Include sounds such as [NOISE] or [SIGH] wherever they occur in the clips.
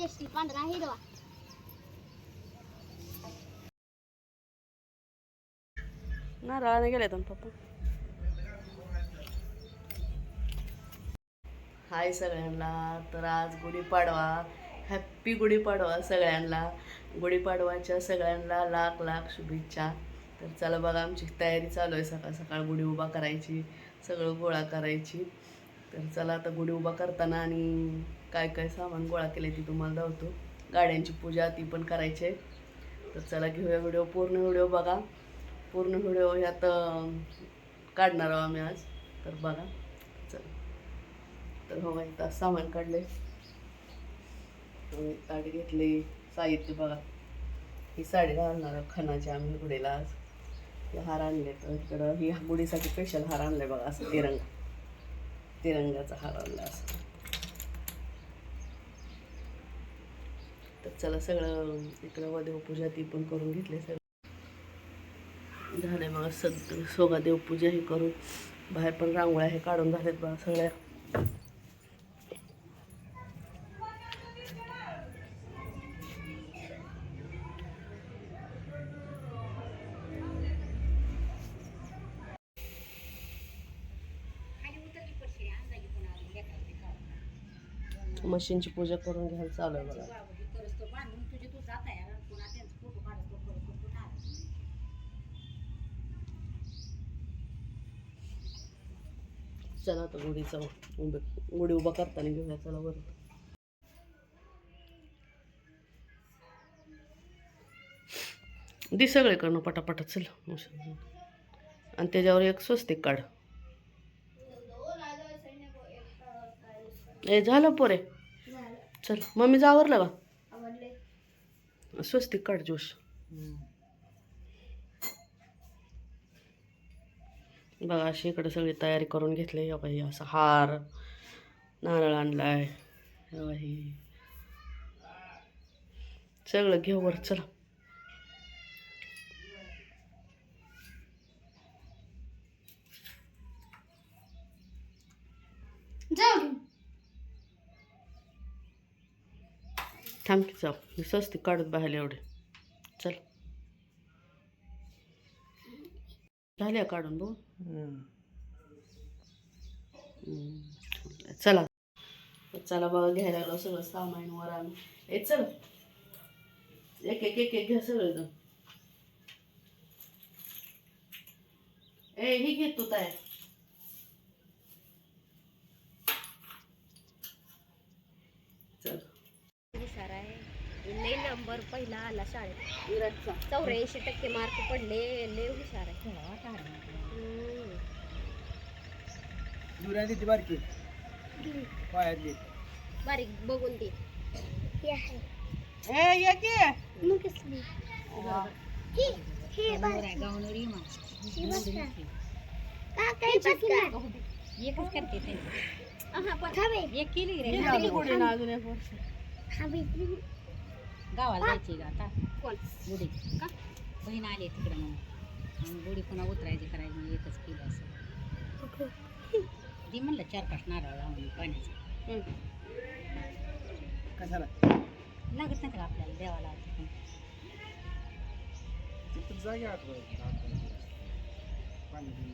केशरी पांढरा हिरवा नारळाने गेले तर पप्पा. हाय सगळ्यांना तर आज गुढीपाडवा. हॅप्पी गुढीपाडवा सगळ्यांना. गुढीपाडवाच्या सगळ्यांना लाख लाख शुभेच्छा. तर चला बघा आमची तयारी चालू आहे. सकाळ सकाळ गुढी उभा करायची सगळं गोळा करायची. तर चला आता गुढी उभा करताना आणि काय काय सामान गोळा केले ती तुम्हाला धावतो गाड्यांची पूजा ती पण करायची आहे. तर चला घेऊया व्हिडिओ पूर्ण व्हिडिओ बघा. पूर्ण व्हिडिओ ह्यात काढणार आहोत आम्ही आज. तर बघा. चला. तर हो इथं सामान काढले ताट घेतले. साहित्य बघा. ही साडी घालणार खणाची आम्ही गुढीला आज. हार आणले तर इकडं ही गुढीसाठी स्पेशल हार आणले बघा असं तिरंगा. तिरंगाचा हार आणला असं. चला सगळं इकडं देवपूजा ती पण करून घेतली सगळं. झाले मग सग सोगा देवपूजा हे करून. बाहेर पण रांगोळ्या हे काढून झालेत बा सगळ्या. मशीनची पूजा करून घ्यायला चालू आहे बघा. चला आता गुढीचा उभे गुढी उभा करताना घेऊया चला बरं दि सगळे करणं पटापटा चल. आणि त्याच्यावर एक स्वस्तिक काढ. ए झालं पोरे. चल मम्मी का? आवडले स्वस्तिक काढ जोश. बघा अशी इकडे सगळी तयारी करून घेतली. बघा हे असं हार नारळ आणलाय. हे बघा हे सगळं घेऊ वर चला. थांब की जाऊ. मी स्वस्तिक काढत बाहेर एवढे. चल. झाल्या काढून बघू. चला. चला बघा घ्यायला लागलो सगळं सामान वर आम्ही ए चल. एक एक एक एक घ्या सगळं जण ए ही घेतो तयार चल हुशार आहे लय नंबर पहिला आला शाळेत. चौऱ्याऐंशी टक्के मार्क पडले लय हुशार आहे. ती बारकी. बारीक बघून ती ही ही. एकच करते एक. केली रे. अजून गावाला जायची का आता? कोण? गुढी. का? बहीण आली तिकडे म्हणून. आणि गुढी पुन्हा उतरायची करायची म्हणून एकच केलं असं. ती म्हणलं चार पाच नारळ लावून पाण्याचं. कशाला? लागत नाही का आपल्याला देवाला तिथून? तिथं जागे पाणी बिणी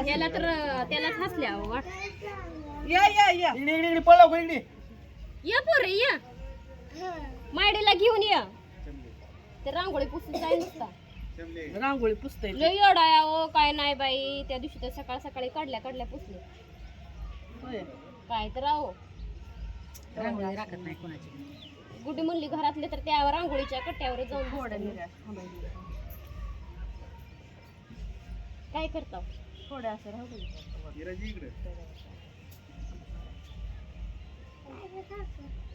ह्याला तर त्यालाच हसल्या वाट या या या. इकडे इकडे इकडे पळव इकडे. या पोरे या. मायडीला घेऊन या. ते रांगोळी पुसून जाईल नुसता. रांगोळी पुसतय लय येडाया ओ काय नाही बाई. त्या दिवशी तर सकाळ सकाळी काढल्या काढल्या पुसले होय. काय तर आहो रांगोळी राखत नाही कोणाची. गुडी म्हणली घरातले तर त्या रांगोळीच्या कट्ट्यावर जाऊन. काय करता? थोड्या असं राहू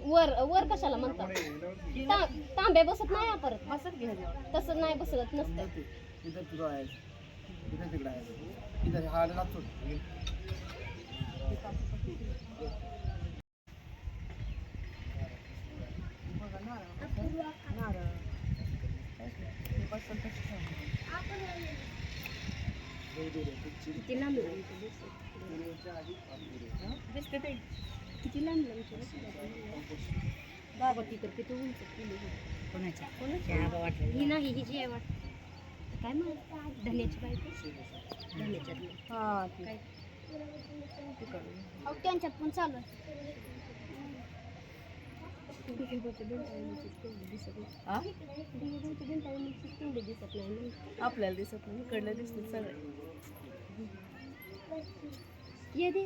वर वर कशाला म्हणतात? तांबे तांब्या बसत नाही परत. बसत घे नाही बसत नसत. इथं किती लांब ते किती लांब दिसत बाबा ती तर किती उंच कोणाच्या कोणाची त्या आबा वाटलं ही नाही ही जी आहे वाटत काय म्हणत धन्याची बायको धन्याच्यातली हा. काय तिकडून. त्यांच्यात पण चालू आहे भुजबळच्या भिंतावरची तेवढी दिसत नाही हा? भुजबळच्या भिंतावरची तेवढी दिसत नाही म्हणून आपल्याला दिसत नाही इकडले दिसतील सगळे. ये दे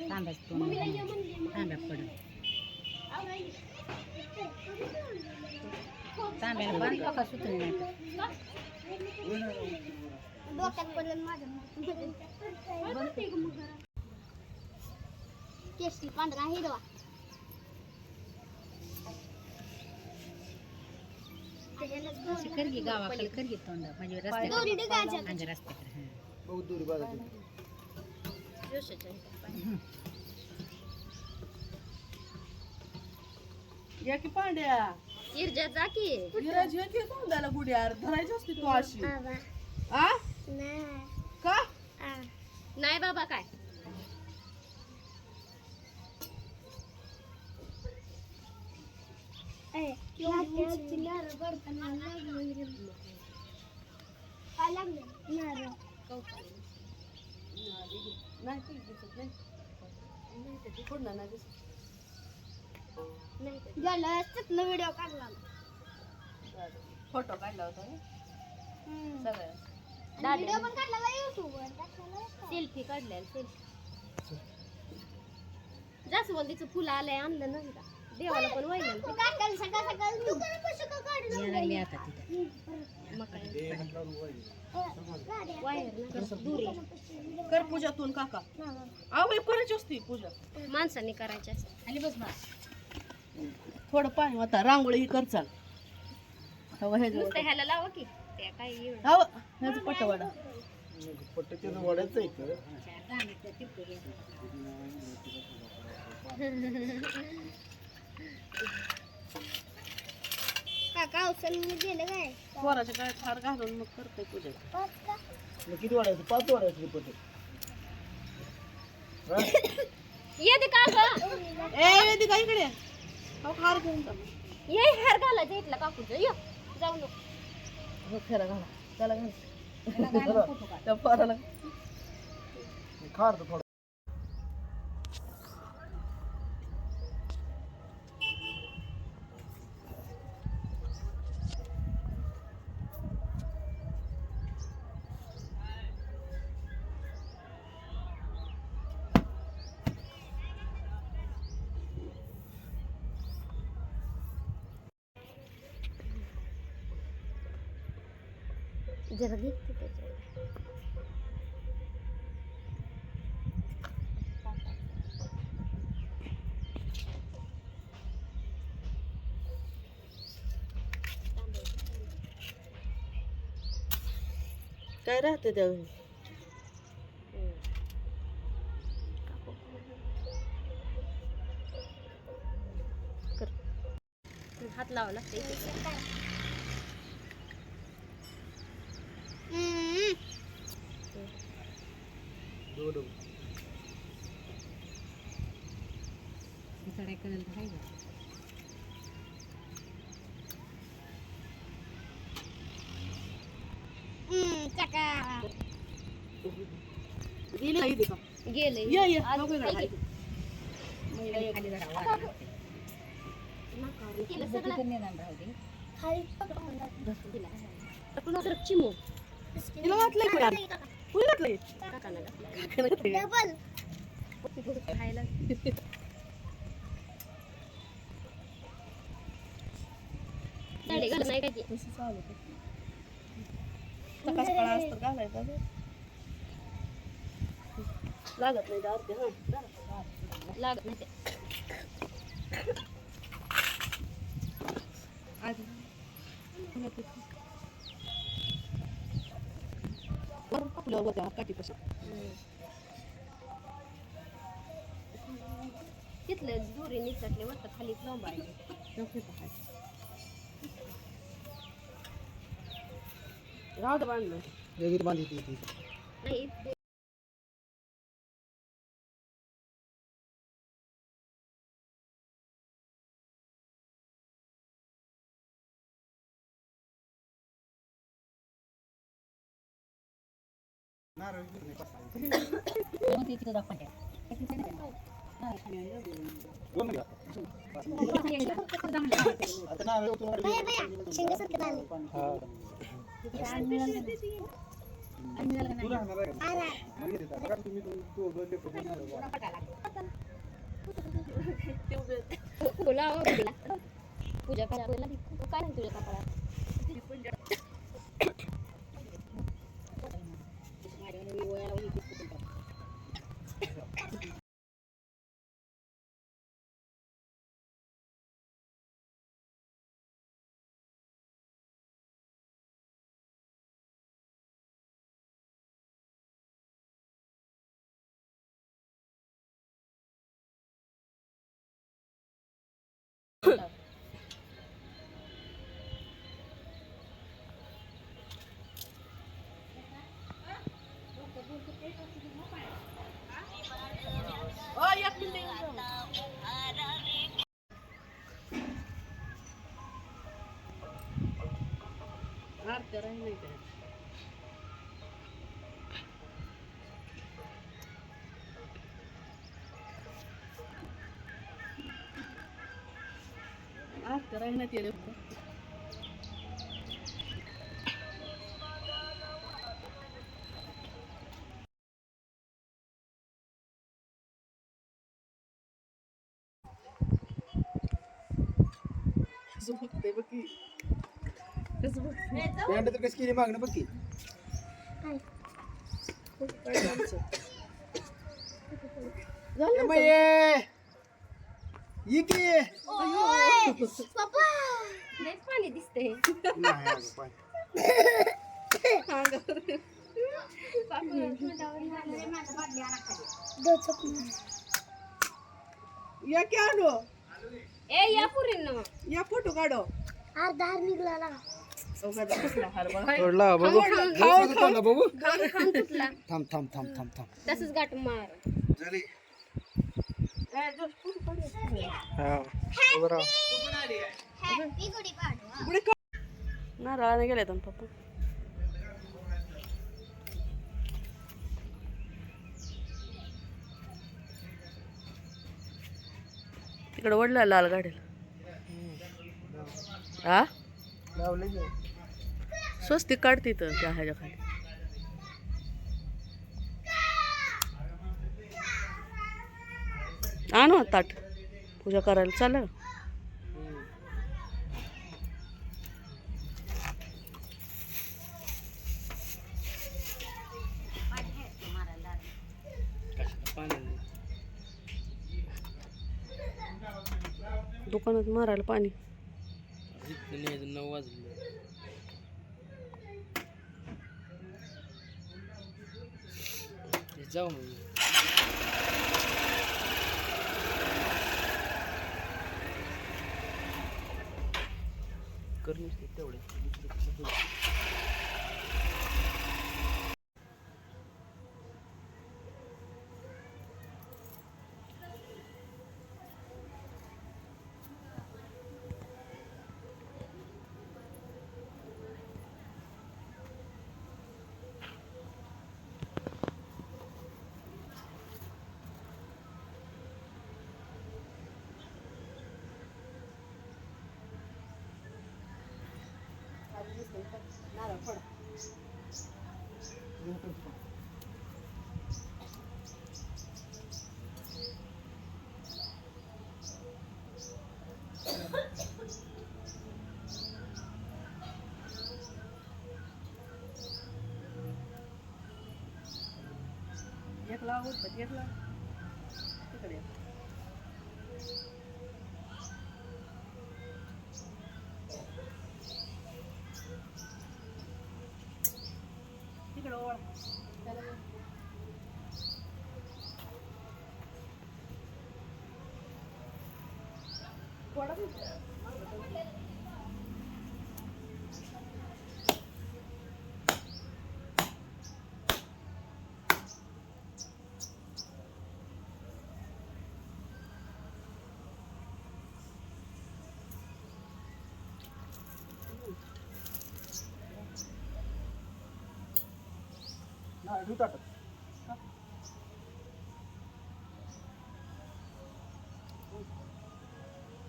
तांब्याच तोंड तांब्या पडून तांब्याला बांधलं का सुतळी नाही डोक्यात पडलं माझ्या केसरी पांढरा हिरवा. गावाकडे तोंड. म्हणजे रस्त्याकडे रस्त्याकडे. बहुत दूर. या की पांड्या? इर्जा जा की. तोंडाला यार धरायची असते तू अशी. आ? का? नाही. बाबा काय? व्हिडिओ काढला. फोटो काढला होता ना? सगळ्या व्हिडिओ पण काढला युट्यूबवर टाकलेला. सेल्फी काढल्या सेल्फी जास्वंदीचं फुल आलंय आणलं नाही का? देवाला पण वाहिलं सकाळ सकाळ. तू का काढलं आता तिथं. कर पूजातून काका. अहो बाई करायची असते पूजा? माणसाने करायची असते. आली बस बा. थोडं पाणी होता. रांगोळी ही कर चाल. हे ह्याला लावा की. ह्याचं आहे गेलं. काका गेलं काय? पोराच्या काय फार घालून मग करते पूजा. मग किती वाढायचं? पाच वाढायचं पट्ट ये दे का ग ए इकडे. हो हार घेऊन जा ये हार घालायचं इथला काकूचं. ये जाऊ नको हो फेरा घाला. त्याला घाल. [LAUGHS] त्या पोराला. थोडं. जरा घेते त्याच्यावर काय राहते त्या हात लावा लागते. दिली का इथे का गेले ये ये आज नको इकडे काय हाय. महिला खाली जरा वाढ लागते. केलं तिथं सगळं निदान राहू दे. खाली पुन्हा जरा चिमू तिला घातलंय का यार? कुणी घातलंय काकानं घातलं. काकानं घातलंय. डबल खायला साडी घालून नाही काय ती? तसं चालू होतं. सकाळ सकाळ असतं घालायचं गं. लागत नाही दार ते हा लागत नाही ते. काठीपासून. तिथलं दुरी निसटले वाटतं खाली प्लंबायला राहू दे बांधलं बांधली ती फुला तिला पूजा करायला काय नाही तुझ्या कपाळात आरत्या राही नाही काय आरत्या राही नाही ते कसं बघते बघ की कसं बघते पॅन्ट तर कशी केली मागणं बघ की. मग की पप्पा लयच पाणी दिसते नाही अगं, पाय. या की आणू ए या पुरींना या फोटो काढो अर्धा हार निघाला तोडला बघू. खाऊ, बघू तोडला बघू थांब थांब थांब थांब थांब. तसंच गाठ मार. झाली हा उभं राहा. हॅपी गुढीपाडवा नारळाने गेले तर पप्पा तिकडे वडला लाल गाडीला. हा. स्वस्तिक काढते तर त्या ह्याच्या खाली. आण ना ताट. पूजा करायला चालेल दुकानात मारायला पाणी. नऊ वाजले जाऊ मग. कर नुसते तेवढे एक लाव उठपत एक लाव तिकडे तिकडे ओळ थोडं हा ठेवू ताटात.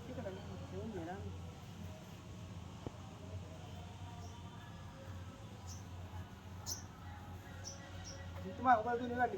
तिकडं नाही, ठेवून नाही गाडी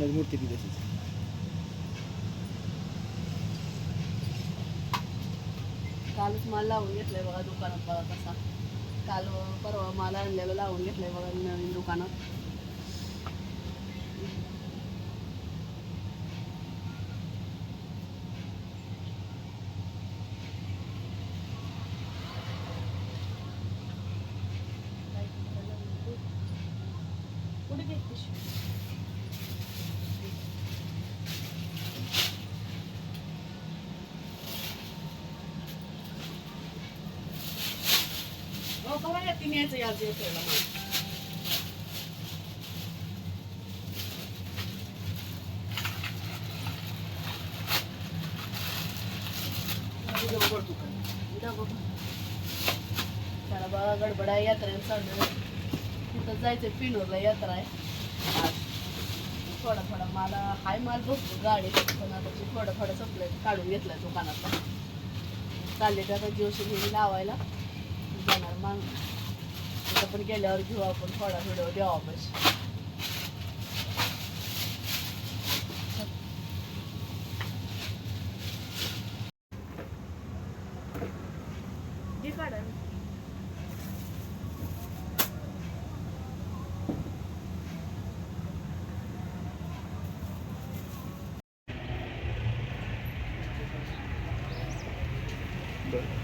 कृष्णाची मूर्ती ती तशीच. कालच माल लावून घेतलाय बघा दुकानात बघा कसा. काल परवा माल आणलेला लावून घेतलाय बघा नवीन दुकानात कुठे गेली पिशवी? हो बघा या तिने त्याला बघा गडबड आहे यात्रेला चाललोय तिथं जायचं पिनोरला यात्रा आहे. थोडा थोडा मला हाय माल बघतो गाडी पण आता ते थोडं थोडं संपलंय काढून घेतलाय दुकानातला चालले तर आता जीवशी घेऊन लावायला. जाणार माग. तिथं पण गेल्यावर घेऊ आपण थोडा व्हिडिओ द्यावा पैसे घे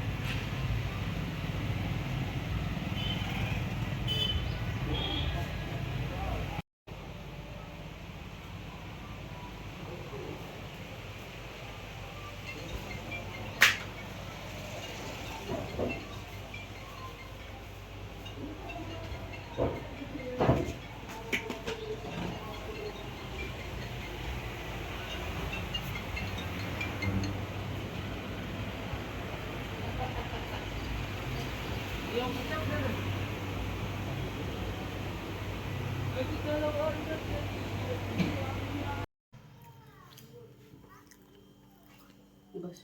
बस.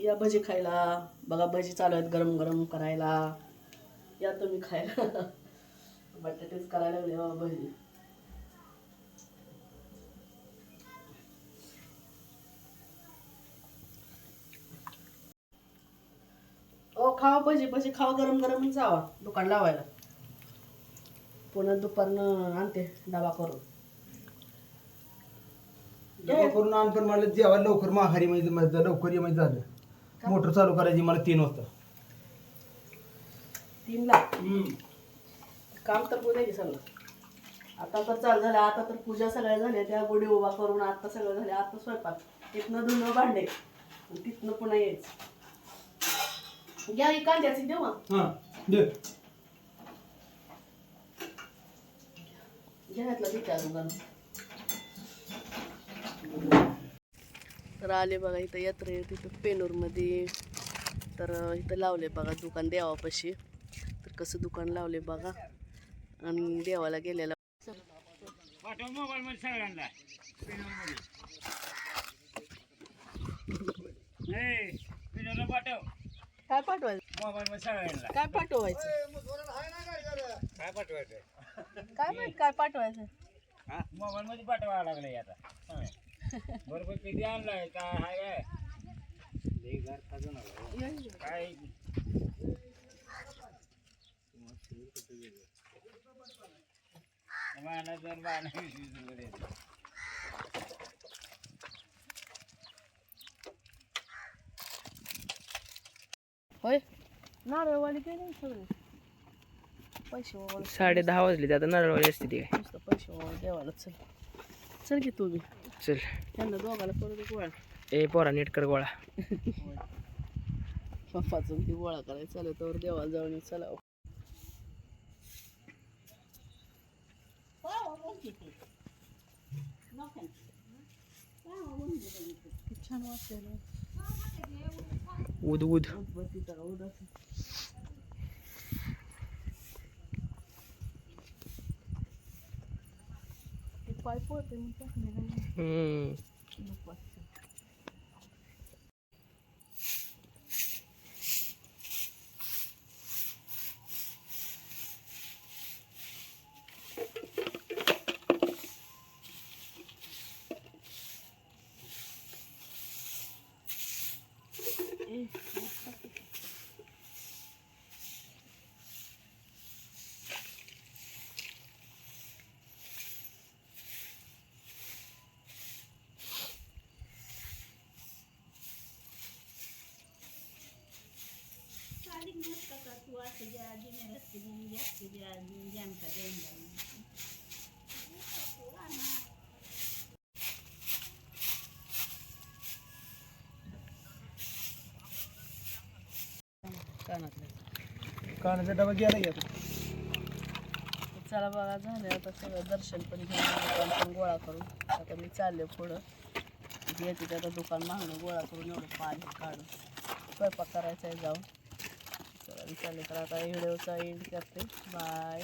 या भजी खायला. बघा भजी चालू आहेत गरम गरम करायला. या तुम्ही खायला. [LAUGHS] बटाटेच करायला लागले बाबा भजी. ओ खावा भजी भजी खावा गरम गरम जावा. दुकान लावायला. पुन्हा दुपारनं आणते डबा करून. डबा करून आण पण मला जेव्हा लवकर माघारी म्हणजे माझं लवकर ये म्हणजे झालं. मोटर चालू करायची मला तीन वाजता. तीनला? काम तर की सगळं. आता तर चालू झालं आता तर पूजा सगळ्या झाल्या त्या गुढी उभा करून आता सगळं झालं आता स्वयंपाक. तिथनं धुणं भांडे आणि तिथनं पुन्हा यायचं. घ्या ही कांद्याची देऊ मग हां दे. घ्यायला विचारू गं तर आले बघा इथं यात्रा तिथं पेनूरमध्ये. तर इथं लावले बघा दुकान देवापाशी. तर कसं दुकान लावले बघा. आणि देवाला गेलेला. पाठव मोबाईल मध्ये सगळ्यांना पाठव. काय पाठवायचं? मोबाईल मध्ये सगळ्यांना. काय पाठवायचं? काय पाठवायचं? काय माहीत काय पाठवायचं? मोबाईल मध्ये पाठवावं लागलंय आता. बरोबर किती आणलाय? काय हाय काय? रुपये देतो. होय? नारळवाली काय नाही सगळे? पैसे साडे दहा वाजले आता नारळवाडी असते ती काय? पैसे वगैरे देवाला. चल. चल की तू बी. चल त्यांना दोघाला करू दे गोळा ए पोरा नीट कर गोळा [LAUGHS] पप्पाचं ती गोळा करायचं चालेल तर देवाला जाऊन चला. छान वाटतं उद उद. उदबत्तीचा उदास ते पाय पडते मी कानाचा डबा गेला आता? चला बघा झालं आता सगळं. दर्शन पण घेऊन दुकान पण गोळा करून. आता मी चालले पुढं. येते त्याचं दुकान मागणं गोळा करून एवढं पाणी काढून. स्वयंपाक करायचा आहे जाऊन. चला विचारले चालले तर आता व्हिडिओचा एंड करते. बाय